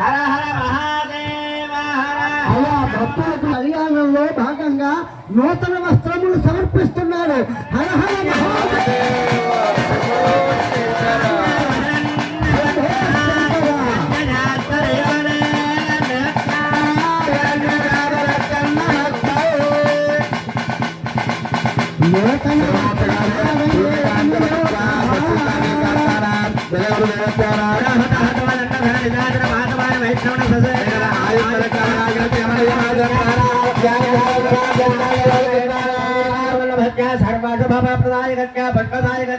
హర హర మహాదేవ హర అలా భక్తులకు కళ్యాణంలో భాగంగా నూతన వస్త్రములు సమర్పిస్తున్నాడు హర హర మహాదేవ भव प्रदाय कन्या నూతన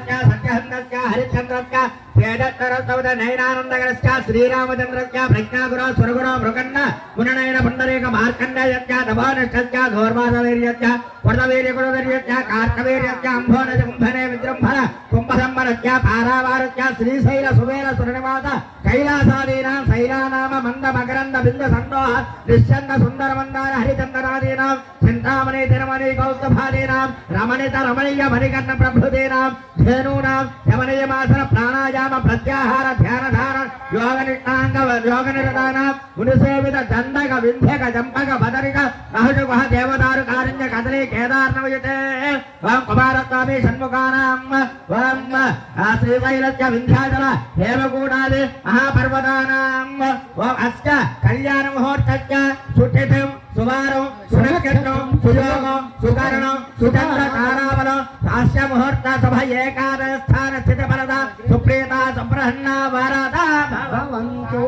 శ్రీరామచంద్రస్య ప్రజ్ఞాగుర సురగుర మృగన్న ముననయన పుండరీక మార్కండేయస్య నభానిష్టస్య ఘోర్వాసవీర్యస్య పురదవీర్యకులవీర్యస్య కార్కవీర్యస్య అంభోనజ కుంభనే విజృంభణ కుంభసంబరస్య పారావారస్య శ్రీశైల సువేల సురనివాస కైలాసాదీనాం శైలానామ మంద మకరంద బింద సందోహ నిశ్చంద సుందర మందార హరిచందనాదీనాం చింతామణి తిరుమణి రమణిత రమణీయ మణికర్ణ ధేనూనాం యమనీయమాసన ప్రాణాయామ ప్రత్యాహార ధ్యాన ధార యోగ నిష్టాంగ యోగ నిరదాన మునిసేవిత దండక వింధ్యక జంపక బదరిక అహజు గుహ దేవదారు కారుణ్య కదలి కేదార్నవయుతే ఓం కుమారస్వామి షణ్ముఖానాం ఓం ఆ శ్రీశైలస్య వింధ్యాచల హేమకూడాది మహాపర్వతానాం ఓం అస్య కళ్యాణ ముహూర్తస్య సుఠితం సువారం సునక్షత్రం సుయోగం సుకరణం సుచంద్ర తారాబలం హాస్య ముహూర్త సభ ఏకాదస్థాన స్థిత పరద సుప్రీత సంప్రహన్న వరద భవంతు.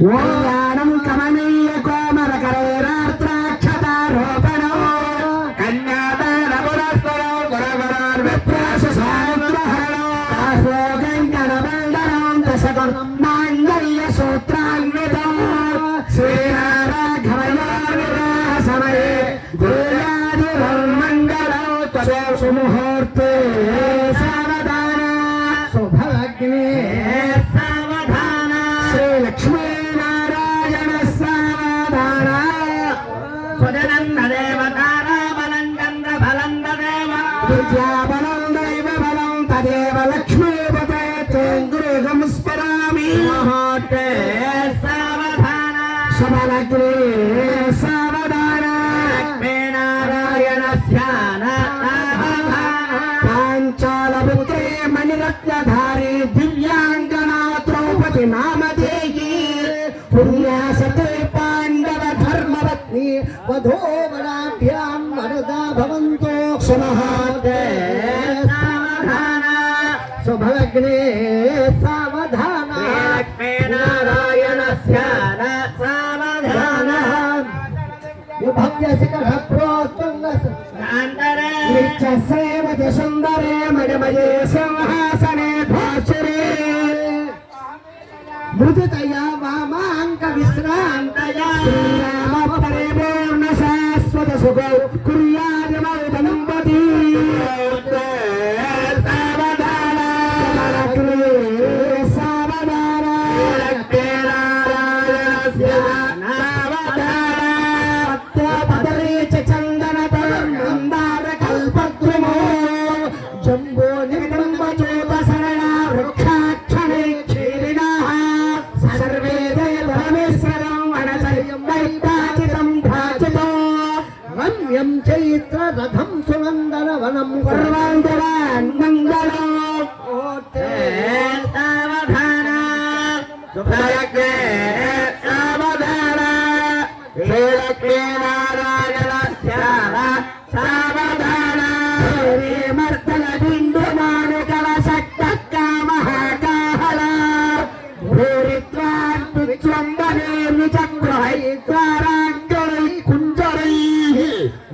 ఓయానం కమనీయ కోమర కరైరాత్రాక్షతారోపణో కన్యాదాన పురస్కరో గురవరార్ విప్రాస సానుగ్రహణో ఆశ్లోకం కరమండలం దశకం మాంగళ్య సూత్రాన్వితం శ్రీరాఘవయావివాహ సమయే గురుయాది మంగళం विद्याबलम् बलं तदेव लक्ष्मीपते त्वेङ्गुरुगं स्मरामि महोटे सावधान। सबलग्रे सावधान। लक्ष्मीनारायणस्यान पाञ्चालपुत्रे मणिरत्नधारे दिव्याङ्गना द्रौपदि नाम देहि पुण्या सते पाण्डव धर्मवत्नी वधो విభవ్యశిఖర ప్రోత్తుంగ నిత్యసేవతి సుందరే మణిమయే సింహాసనే భాషరే మృదుతయా వామాంక విశ్రాంతయా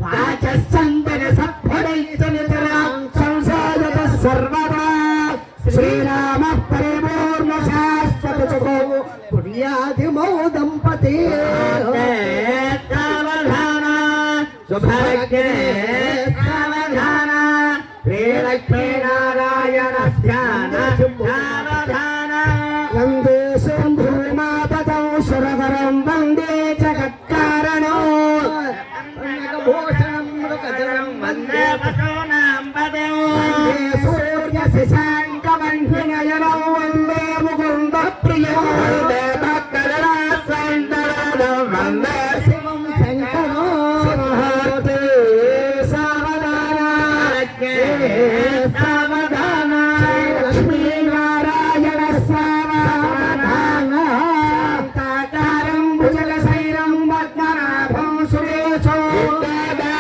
వాచస్సందన సత్ఫలై సంసారత సర్వదా శ్రీరామ పరిపూర్ణ శాశ్వత సుఖో పుణ్యాదిమౌ దంపతి సావధాన శుభలగ్నే సావధాన శ్రీలక్ష్మీ ధ్యాన సావధాన lado.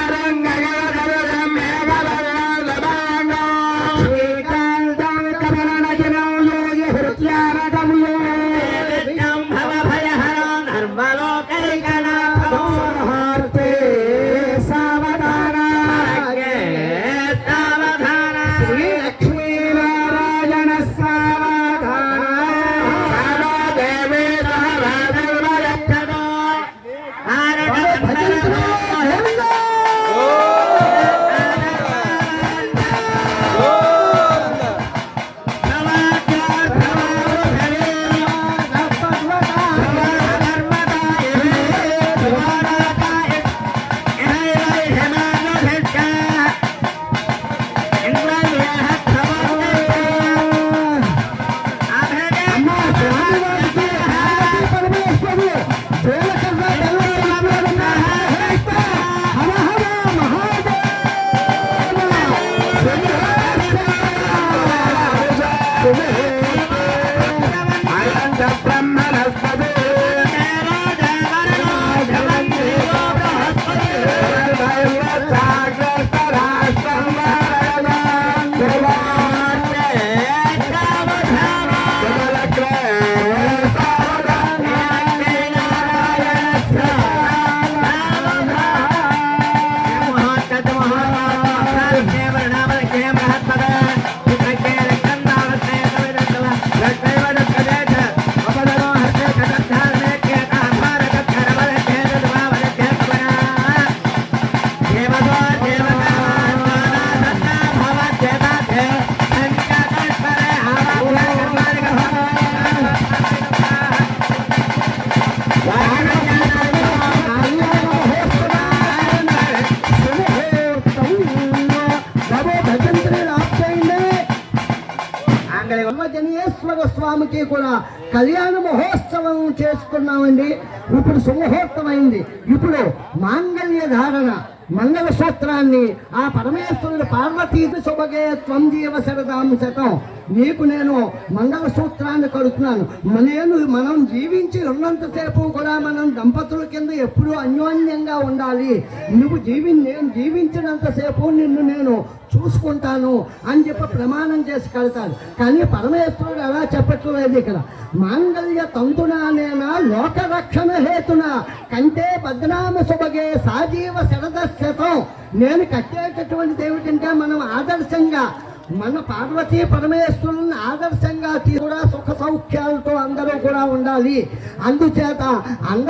స్వామికి కూడా కళ్యాణ మహోత్సవం చేసుకున్నామండి. ఇప్పుడు సుముహూర్తం అయింది ఇప్పుడు మాంగళ్య ధారణ మంగళ సూత్రాన్ని ఆ పరమేశ్వరుడు పార్వతీ శుభగే త్వం జీవ శరదాం శతం. నీకు నేను మంగళ సూత్రాన్ని కడుతున్నాను. నేను మనం జీవించి ఉన్నంతసేపు కూడా మనం దంపతుల కింద ఎప్పుడూ అన్యోన్యంగా ఉండాలి. నువ్వు జీవి నేను జీవించినంతసేపు నిన్ను నేను చూసుకుంటాను అని చెప్పి ప్రమాణం చేసి కడతాడు కానీ పరమేశ్వరుడు అలా చెప్పట్లేదు ఇక్కడ. మాంగళ్య తంతునానేనా లోకరక్షణ హేతున కంటే బద్నామ సుభగే సాజీవ శరదశతం నేను కట్టేటటువంటిది ఏమిటంటే మనం ఆదర్శంగా మన పార్వతీ పరమేశ్వరులను ఆదర్శంగా కూడా సుఖ సౌఖ్యాలతో అందరూ కూడా ఉండాలి. అందుచేత అందరూ